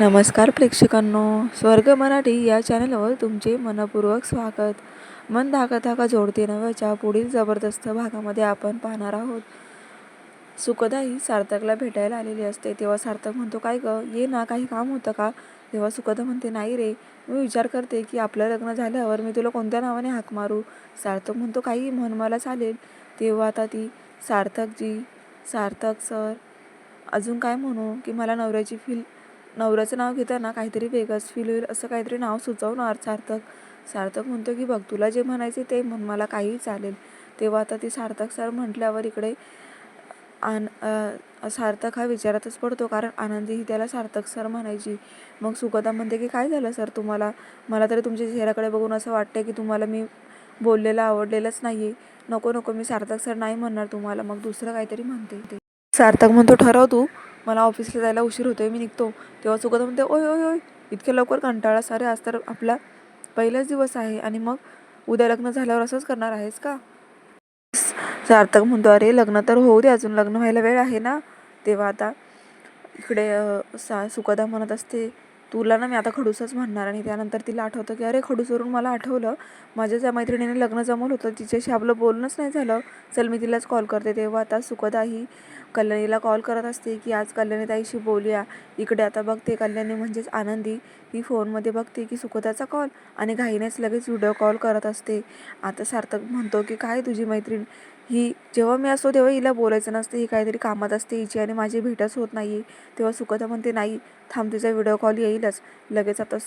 नमस्कार प्रेक्षकांनो स्वर्ग मराठी या चॅनलवर तुमचे मनपूर्वक स्वागत. मन धाका धाका जोडते नव्याच्या पुढील जबरदस्त भागामध्ये आपण पाहणार आहोत. सुखदाई ही सार्थकला भेटायला आलेली असते तेव्हा सार्थक म्हणतो काय ग ये ना काही काम होतं का? तेव्हा सुखदा म्हणते नाही रे मी विचार करते की आपलं लग्न झाल्यावर मी तुला कोणत्या नावाने हाक मारू? सार्थक म्हणतो काही म्हण मला चालेल. तेव्हा आता ती सार्थकजी सार्थक सर अजून काय म्हणू की मला नवऱ्याची फील नवऱ्याचं नाव घेताना काहीतरी वेगळंच फील होईल असं काहीतरी नाव सुचवणार सार्थक. सार्थक म्हणतो की बघ तुला जे म्हणायचे ते म्हण मला काही चालेल. तेव्हा आता ती सार्थक सर म्हटल्यावर इकडे आन सार्थक हा विचारातच पडतो कारण आनंदी ही त्याला सार्थक सर म्हणायची. मग सुगता म्हणते की काय झालं सर तुम्हाला? मला तरी तुमच्या चेहऱ्याकडे बघून असं वाटतं की तुम्हाला मी बोललेलं आवडलेलंच नाही आहे नको नको मी सार्थक सर नाही म्हणणार तुम्हाला. मग दुसरं काहीतरी म्हणते ते. सार्थक म्हणतो ठरव तू. मला ऑफिसला जायला उशीर होतोय मी निघतो. तेव्हा सुगत म्हणते ओय ओय ओय इतक्या लवकर कंटाळा सारे आज तर आपला पहिलाच दिवस आहे आणि मग उद्या लग्न झाल्यावर असंच करणार आहेस का? सार्थक म्हणतो अरे लग्न तर होऊ दे अजून लग्न व्हायला वेळ आहे ना? तेव्हा आता इकडे सा सुकदा म्हणत असते तुला ना मी आता खडूसच म्हणणार आणि त्यानंतर तिला आठवतं की अरे खडूसवरून मला आठवलं माझ्या ज्या मैत्रिणीने लग्न जमवलं होतं तिच्याशी आपलं बोलणंच नाही झालं. चल मी तिलाच कॉल करते. तेव्हा आता सुखदाही कल्याणीला कॉल करत असते की आज कल्याणीताईशी बोलूया. इकडे आता बघते कल्याणी म्हणजेच आनंदी. ही फोनमध्ये बघते की सुखदाचा कॉल आणि घाईनेच लगेच व्हिडिओ कॉल करत असते. आता सार्थक म्हणतो की काय तुझी मैत्रीण? ही जेव्हा मी असतो तेव्हा हिला बोलायचं नसतं. ही काहीतरी कामात असते. हिची आणि माझी भेटच होत नाही. तेव्हा सुकथा म्हणते नाही थांब तुझा व्हिडिओ कॉल येईलच. लगेच आता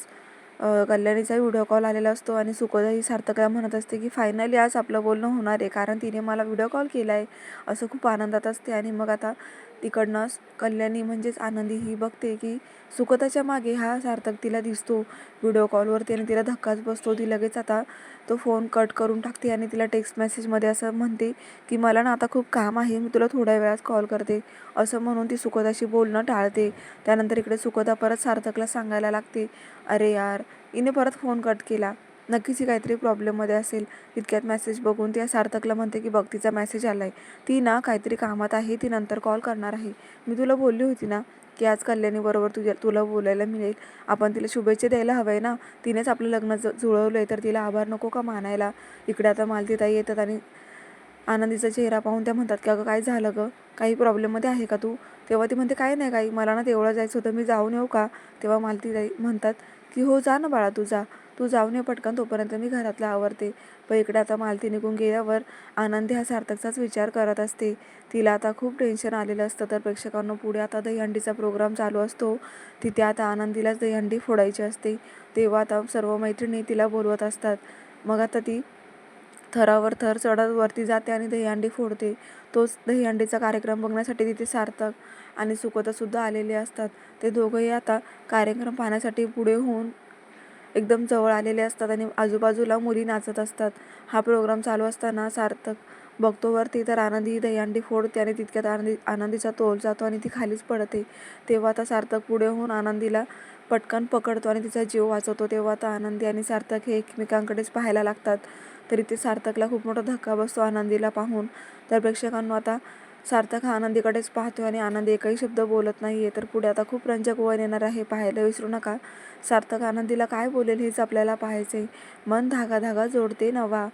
कल्याणीचा व्हिडिओ कॉल आलेला असतो आणि सुकदा ही सार्थकला म्हणत असते की फायनली आज आपलं बोलणं होणार आहे. कारण तिने मला व्हिडिओ कॉल केला आहे असं खूप आनंदात असते आणि मग आता तिकडनं कल्याणी म्हणजेच आनंदी ही बघते की सुखताच्या मागे हा सार्थक तिला दिसतो. व्हिडिओ कॉलवर त्याने तिला धक्काच बसतो ती लगेच आता तो फोन कट करून टाकते आणि तिला टेक्स्ट मेसेजमध्ये असं म्हणते की मला ना आता खूप काम आहे मी तुला थोड्या वेळात कॉल करते. असं म्हणून ती सुखदाशी बोलणं टाळते. त्यानंतर इकडे सुखता परत सार्थकला सांगायला लागते. अरे यार हिने परत फोन कट केला. नक्कीच ही काहीतरी प्रॉब्लेममध्ये असेल. इतक्यात मेसेज बघून ती सार्थकला म्हणते की बघ तिचा मेसेज आला आहे ती ना काहीतरी कामात आहे ती नंतर कॉल करणार आहे. मी तुला बोलली होती ना की आज कल्याणीबरोबर तुझ्या तुला बोलायला मिळेल. आपण तिला शुभेच्छा द्यायला हवं आहे ना. तिनेच आपलं लग्न ज जुळवलं आहे तर तिला आभार नको का मानायला? इकडे आता मालतीताई येतात आणि आनंदीचा चेहरा पाहून त्या म्हणतात की अगं काय झालं गं? काही प्रॉब्लेममध्ये आहे का तू? तेव्हा ती म्हणते काय नाही काही. मला ना तेवढं जायचं होतं. मी जाऊन येऊ का? तेव्हा मालतीताई म्हणतात की हो जा ना बाळा तू जा. तू जाऊन ये पटकन तोपर्यंत मी घरातलं आवरते. पण इकडे आता मालती निघून गेल्यावर आनंदी हा सार्थकचाच विचार करत असते. तिला आता खूप टेन्शन आलेलं असतं तर प्रेक्षकांना पुढे आता दहीहंडीचा प्रोग्राम चालू असतो. तिथे आता आनंदीलाच दहीहंडी फोडायची असते. तेव्हा आता सर्व मैत्रिणी तिला बोलवत असतात. मग आता ती थरावर थर चढत वरती जाते आणि दहीहंडी फोडते. तोच दहीहंडीचा कार्यक्रम बघण्यासाठी तिथे सार्थक आणि सुकतासुद्धा आलेले असतात. ते दोघंही आता कार्यक्रम पाहण्यासाठी पुढे होऊन एकदम जवळ आलेले असतात आणि आजूबाजूला मुली नाचत असतात. हा प्रोग्राम चालू असताना सार्थक बघतो वरती तर आनंदी दहीहंडी फोडते आणि तितक्यात आनंदी आनंदीचा तोल जातो आणि ती खालीच पडते. तेव्हा आता सार्थक पुढे होऊन आनंदीला पटकन पकडतो आणि तिचा जीव वाचवतो. तेव्हा आता आनंदी आणि सार्थक हे एकमेकांकडेच पाहायला लागतात. तरी ते सार्थकला खूप मोठा धक्का बसतो आनंदीला पाहून. तर प्रेक्षकांना आता सार्थक हा आनंदीकडेच पाहतो आणि आनंदी एकही शब्द बोलत नाही आहे तर पुढे आता खूप रंजक वळण येणार आहे. पाहायला विसरू नका. सार्थक आनंदीला काय बोलेल हेच आपल्याला पाहायचं आहे मन धागा धागा जोडते नवा.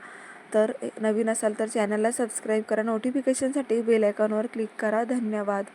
तर नवीन असाल तर चॅनलला सबस्क्राईब करा. नोटिफिकेशनसाठी बेल आयकॉनवर क्लिक करा. धन्यवाद.